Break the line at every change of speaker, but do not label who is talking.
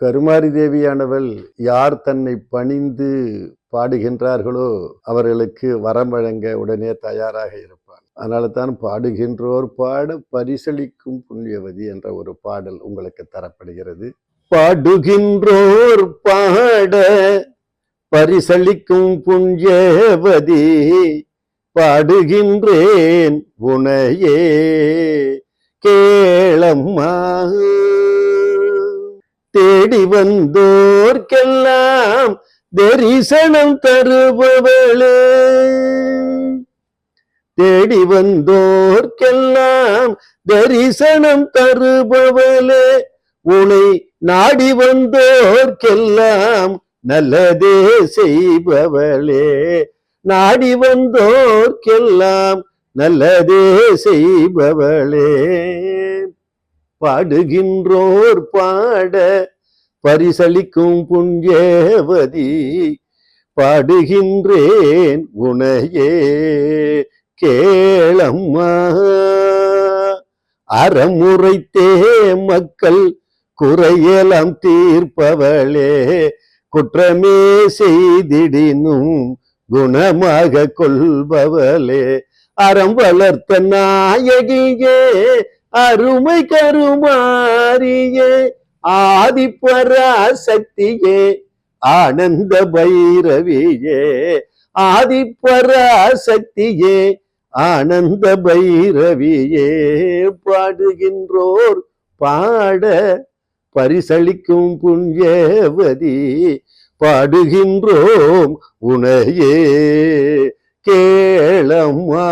கருமாரி தேவியானவள் யார் தன்னை பணிந்து பாடுகின்றார்களோ அவர்களுக்கு வரம் வழங்க உடனே தயாராக இருப்பார் அதனால தான் பாடுகின்றோர் பாட பரிசளிக்கும் புண்ணியவதி என்ற ஒரு பாடல் உங்களுக்கு தரப்படுகிறது. பாடுகின்றோர் பாட பரிசளிக்கும் புண்ணியவதி பாடுகின்றேன் உனையே கேளம்மா. தேடி வந்தோர்க்கெல்லாம் தரிசனம் தருபவளே. தேடி வந்தோர்க்கெல்லாம் தரிசனம் தருபவளே. உனை நாடி வந்தோர்க்கெல்லாம் நல்லதே செய்பவளே. நாடி வந்தோர்க்கெல்லாம் நல்லதே செய்பவளே. பாடுகின்றோர் பாட பரிசளிக்கும் புண்ணியவதி பாடுகின்றேன் உனையே கேளம்மா. அறமுறைத்தே மக்கள் குறையலாம் தீர்ப்பவளே குற்றமே செய்திடினும் குணமாக கொள்பவளே. அறம் வளர்த்த நாயகியே அருமை கருமாரியே ஆதிப்பராசக்தியே ஆனந்த பைரவியே ஆதிப்பராசக்தியே ஆனந்த பைரவியே பாடுகின்றோர் பாட பரிசளிக்கும் புண்ணியவதி பாடுகின்றோம் உனையே கேளம்மா.